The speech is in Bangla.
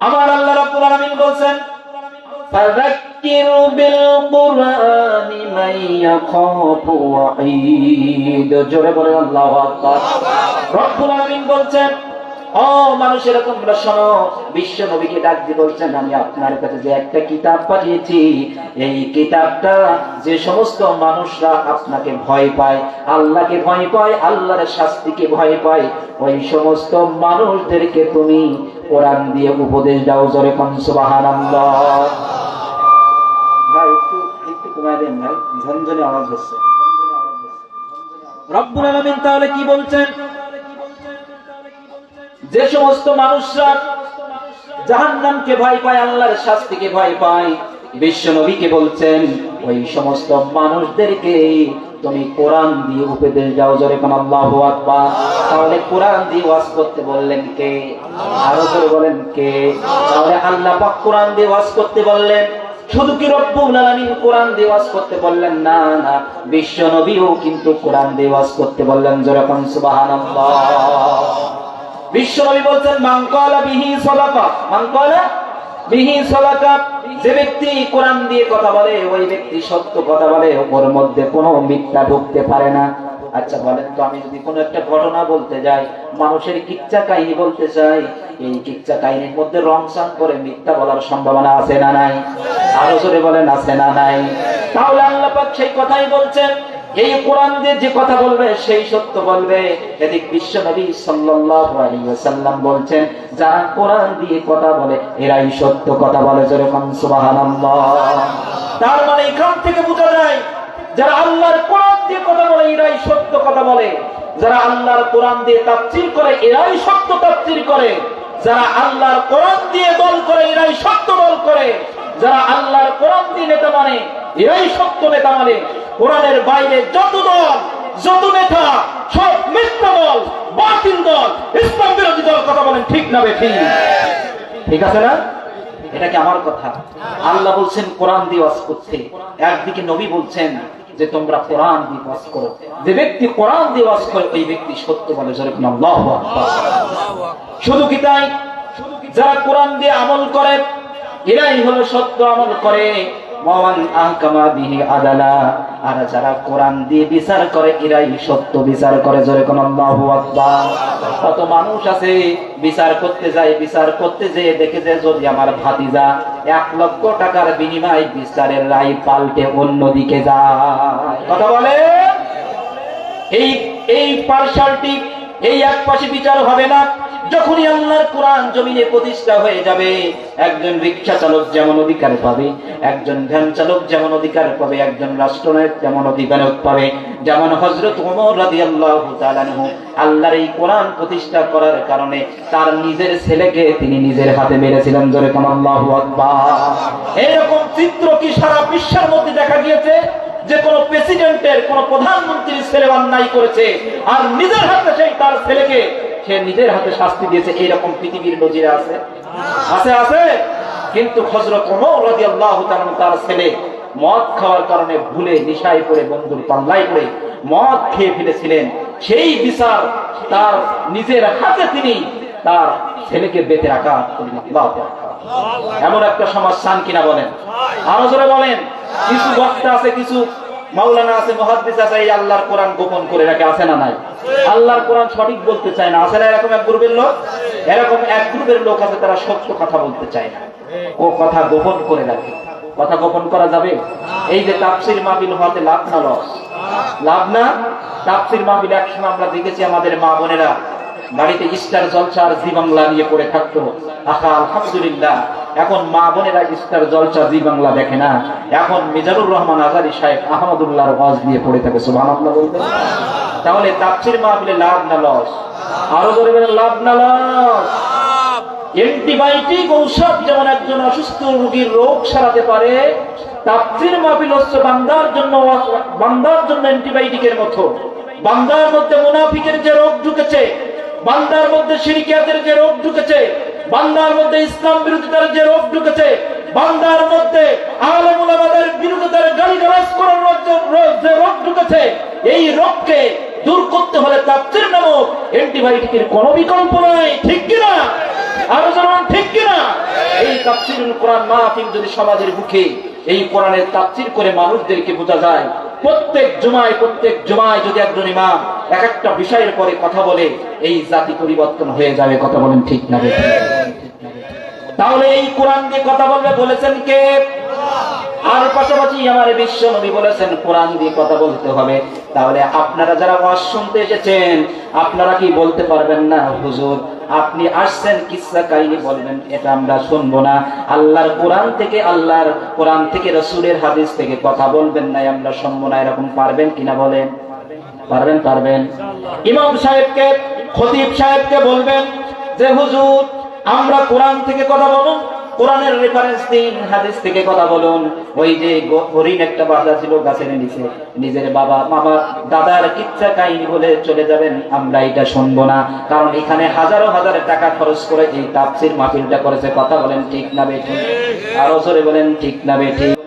আমার আল্লাহ রাব্বুল আলামিন বলেন ফাযাক্কির বিল কুরআনি মান ওয়াঈদ। জোরে বলেন আল্লাহু আকবার। রব্বুল আলামিন বলেন ও বিশ্ব নবীকে ডাক দিয়ে বলছেন, আমি আপনার কাছে যে একটা কিতাব পাঠিয়েছি, এই কিতাবটা যে সমস্ত মানুষরা আপনাকে ভয় পায়, আল্লাহকে ভয় পায়, আল্লাহর শাস্তিকে ভয় পায়, ওই সমস্ত মানুষদেরকে তুমি কোরআন দিয়ে উপদেশ দাও জরে ভাই ঝনঝনে আওয়াজ হচ্ছে। রব্বুল আলামিন তাহলে কি বলছেন? যে সমস্ত মানুষরা জাহান্নামকে ভয় পায়, আল্লাহর শাস্তিকে ভয় পায় বিশ্ব নবীকে বলছেন, ওই সমস্ত মানুষদেরকে তুমি কোরআন দিয়ে উপদেশ দাও, জোরে কোন আল্লাহু আকবার। তাহলে কোরআন দিয়ে ওয়াজ করতে বললেন কে? আরও করে বলেন কে? তাহলে আল্লাহ পাক কোরআন দিয়ে ওয়াজ করতে বললেন। শুধু কি রব্বুল আলামিন কোরআন দিয়ে ওয়াজ করতে বললেন? না না বিশ্ব নবীও কিন্তু কোরআন দিয়ে ওয়াজ করতে বললেন, জোরে কোন সুবহানাল্লাহ। বিশ্বনবী বলছেন মাংকলা বিহি সলাকা মাংকলা বিহি সলাকা যে ব্যক্তি কোরআন দিয়ে কথা বলে, ওই ব্যক্তি সত্য কথা বলে, ওর মধ্যে কোনো মিথ্যা ঢুকতে পারে না। আচ্ছা বলেন তো, আমি যদি কোনো একটা ঘটনা বলতে যাই, মানুষের কিচ্ছা কাহিনী বলতে চাই, এই কিচ্ছা কাহিনীর মধ্যে রং সাং করে মিথ্যা বলার সম্ভাবনা আছে না নাই? আরও জোরে বলেন, আছে না নাই? তাহলে আল্লাহ পাক সেই কথাই বলছেন এই কোরআন দিয়ে যে কথা বলবে, সেই সত্য বলবে। এদিক বিশ্ব নবী ওয়াসাল্লাম বলছেন, যারা কোরআন দিয়ে কথা বলে, এরাই সত্য কথা বলে। যেরকম তার মানে এখান থেকে বোঝা যায়, যারা আল্লাহর কোরআন দিয়ে কথা বলে, এরাই সত্য কথা বলে। যারা আল্লাহর কোরআন দিয়ে করে, এরাই সত্য তাফসীর করে। যারা আল্লাহর কোরআন দিয়ে দল করে, এরাই সত্য দল করে। যারা আল্লাহর কোরআন দিয়ে নেতা মানে এরাই সত্য নেতা মানে। কোরআনের বাইরে যত দল, যত নেতা, সব মিথ্যা দল, বাতিল দল, ইসলাম বিরোধী দল কথা বলেন ঠিক না বে ঠিক? আছে না? এটা কি আমার কথা? আল্লাহ বলছেন, কোরআন দিয়ে ওয়াজ করতে। একদিকে নবী বলছেন যে, তোমরা কোরআন ওয়াজ করো। যে ব্যক্তি কোরআন ওয়াজ করে, ওই ব্যক্তি সত্য বলে। শুধু কি তাই? যারা কোরআন দিয়ে আমল করে, এরাই হলো সত্য আমল করে। আর যারা কোরআন দিয়ে বিচার করে, এরাই সত্য বিচার করে, জোরে কোন কত মানুষ আছে, বিচার করতে যায়, বিচার করতে যেয়ে দেখে যে যদি আমার ভাতিজা এক লক্ষ টাকার বিনিময়ে বিচারের রায় পাল্টে অন্যদিকে যায়। কথা বলে? এই এই পার্শালটি, এই এক পাশে বিচার হবে না। যখনই আল্লাহর কোরআন জমিনে প্রতিষ্ঠা হয়ে যাবে, একজন রিক্সা চালক যেমন অধিকার পাবে, একজন ভ্যান চালক যেমন অধিকার পাবে, একজন রাষ্ট্রনায়ক যেমন অধিকার পাবে। যেমন হজরত আল্লাহর এই কোরআন প্রতিষ্ঠা করার কারণে তার নিজের ছেলেকে তিনি নিজের হাতে মেরেছিলেন, জোরে কোন এরকম চিত্র কি সারা বিশ্বের মধ্যে দেখা গিয়েছে? যে কোন প্রেসিডেন্টের, কোন প্রধানমন্ত্রীর ছেলে অন্যায় করেছে, আর নিজের হাতে সেই তার ছেলেকে সে নিজের হাতে শাস্তি দিয়েছে, এইরকম পৃথিবীর নজিরে আছে। আছে আছে? কিন্তু হজরত ওমর তাআলা তার ছেলে মদ খাওয়ার কারণে ভুলে, নিশায় পড়ে, বন্ধুর পাল্লায় পড়ে মদ খেয়ে ফেলেছিলেন। সেই বিচার তার নিজের হাতে তিনি তার ছেলেকে বেঁধে রাখা আল্লাহু এমন একটা সমাজ চান কিনা বলেন? আরও জোরে বলেন। কিছু বক্তা আছে, কিছু মাওলানা আছে মহাদ্দিস আছে, এই আল্লাহর কোরআন গোপন করে রাখে আছে না নাই? আল্লাহর কোরআন সঠিক বলতে চায় না। আছে না এরকম এক গ্রুপের লোক? এরকম এক গ্রুপের লোক আছে, তারা সত্য কথা বলতে চায় না। ও কথা গোপন করে রাখে। কথা গোপন করা যাবে? এই যে তাফসির মাহবিল হওয়াতে লাভ না লস। লাভ না? তাফসির মাহবিল একসময় আমরা দেখেছি আমাদের মা বোনেরা বাড়িতে স্টার জলসা আর জি বাংলা নিয়ে পড়ে থাকতো। আহা, আলহামদুলিল্লাহ। এখন মা বোনেরা স্টার জলসা জি বাংলা দেখে না। এখন মিজানুর রহমান আজারি সাহেব আহমদুল্লাহর ওয়াজ দিয়ে পড়ে থাকে, সুবহানাল্লাহ বলতে তাহলে তাফসির মাহফিলে লাভ না লস? আরও বলেন, লাভ না লস? অ্যান্টিবায়োটিক ঔষধ যেমন একজন অসুস্থ রোগীর রোগ সারাতে পারে, তাফসির মাহফিল হচ্ছে বান্দার জন্য বান্দার জন্য অ্যান্টিবায়োটিকের মতো। বান্দার মধ্যে মুনাফিকের যে রোগ ঢুকেছে বান্দার মধ্যে সিরিকিয়াতের যে রোগ ঢুকেছে, বান্দার মধ্যে ইসলাম বিরোধিতার যে রোগ ঢুকেছে, বান্দার মধ্যে আলমুল আমাদের বিরোধিতার গালাজ করার যে- রোগ- ঢুকেছে, এই রোগকে দূর করতে হলে তাফসির নামক অ্যান্টিবায়োটিকের কোনো বিকল্প নাই, ঠিক কিনা? আরও জানান, ঠিক কিনা? তাফসিরুল কোরআন মাহফিল যদি সমাজের মুখে এই কোরআনের তাফসির করে মানুষদেরকে বোঝা যায়, প্রত্যেক জুমায় প্রত্যেক জুমায় যদি একজন ইমাম এক একটা বিষয়ের পরে কথা বলে এই জাতি পরিবর্তন হয়ে যাবে, কথা বলেন ঠিক না তাহলে এই কোরআন দিয়ে কথা বলবে, বলেছেন কে? আর পাশাপাশি আমার বিশ্ব নবী বলেছেন, কোরআন দিয়ে কথা বলতে হবে। তাহলে আপনারা যারা ওয়াজ শুনতে এসেছেন, আপনারা কি বলতে পারবেন না, হুজুর? আপনি আসছেন কিসসা কাহিনী বলবেন, এটা আমরা শুনব না। আল্লাহর কোরআন থেকে, আল্লাহর কোরআন থেকে, রসুলের হাদিস থেকে কথা বলবেন না আমরা শুনব না, এরকম পারবেন কিনা বলেন? পারবেন পারবেন। ইমাম সাহেবকে, খতিব সাহেবকে বলবেন যে, হুজুর, আমরা কোরআন থেকে কথা বলুন, কোরআনের রেফারেন্স দিন, হাদিস থেকে কথা বলুন। ওই যে হরিণ একটা ছিল গাছের নিচে। নিজের বাবা, মামা, দাদার কিচ্ছা কাহিনী বলে চলে যাবেন, আমরা এটা শুনব না। কারণ এখানে হাজারো হাজার টাকা খরচ করে এই তাপসির মাহফিলটা করেছে। কথা বলেন ঠিক না বেঠিক আরও বলেন, ঠিক না বেঠিক